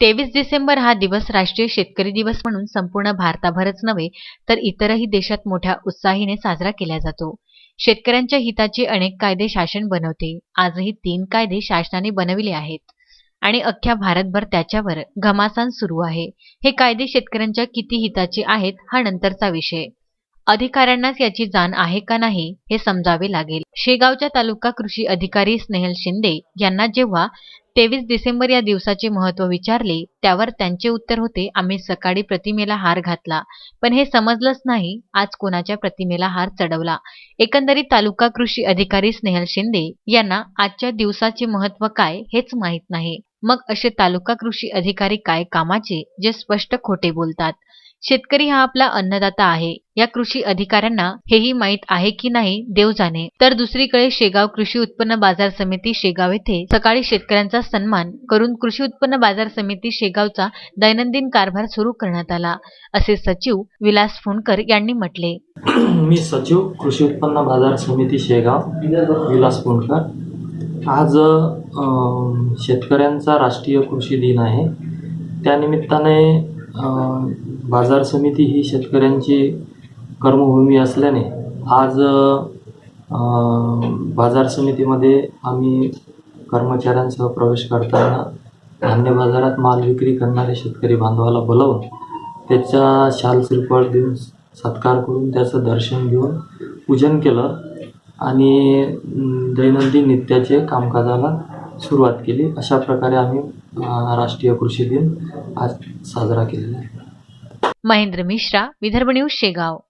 तेवीस डिसेंबर हा दिवस राष्ट्रीय शेतकरी दिवस म्हणून संपूर्ण भारताभरच नव्हे तर इतरही देशात मोठ्या उत्साहीने साजरा केला जातो. शेतकऱ्यांच्या हिताचे अनेक कायदे शासन बनवते. आजही तीन कायदे शासनाने बनविले आहेत. आणि अख्ख्या भारतभर त्याच्यावर घमासान सुरू आहे. हे कायदे शेतकऱ्यांच्या किती हिताचे आहेत हा नंतरचा विषय. अधिकाऱ्यांनाच याची जाण आहे का नाही हे समजावे लागेल. शेगावच्या तालुका कृषी अधिकारी स्नेहल शिंदे यांना जेव्हा तेवीस डिसेंबर या दिवसाचे महत्त्व विचारले त्यावर त्यांचे उत्तर होते आम्ही सकाळी प्रतिमेला हार घातला पण हे समजलंच नाही आज कोणाच्या प्रतिमेला हार चढवला? एकंदरीत तालुका कृषी अधिकारी स्नेहल शिंदे यांना आजच्या दिवसाचे महत्त्व काय हेच माहीत नाही. मग असे तालुका कृषी अधिकारी काय कामाचे जे स्पष्ट खोटे बोलतात? शेतकरी हा आपला अन्नदाता आहे. या कृषी अधिकाऱ्यांना हेही माहीत आहे की नाही देव जाणे. तर दुसरीकडे शेगाव कृषी उत्पन्न बाजार समिती शेगाव येथे सकाळी शेतकऱ्यांचा सन्मान करून कृषी उत्पन्न बाजार समिती शेगावचा दैनंदिन कारभार सुरू करण्यात आला असे सचिव विलास फुंडकर यांनी म्हटले. मी सचिव कृषी उत्पन्न बाजार समिती शेगाव विलास फुंडकर. आज शेतकऱ्यांचा राष्ट्रीय कृषी दिन आहे. त्यानिमित्ताने बाजार समिती ही शेतकऱ्यांची कर्मभूमी असल्याने आज बाजार समितीमध्ये आम्ही कर्मचाऱ्यांसह प्रवेश करताना धान्य बाजारात माल विक्री करणारे शेतकरी बांधवाला बोलावून त्याचा शाल श्रीफळ देऊन सत्कार करून त्याचं दर्शन घेऊन पूजन केलं आणि दैनंदिन नित्याचे कामकाजाला सुरुवात केली. अशा प्रकारे आम्ही राष्ट्रीय कृषी दिन आज साजरा केलेला आहे. महेंद्र मिश्रा विदर्भ न्यूज शेगाव.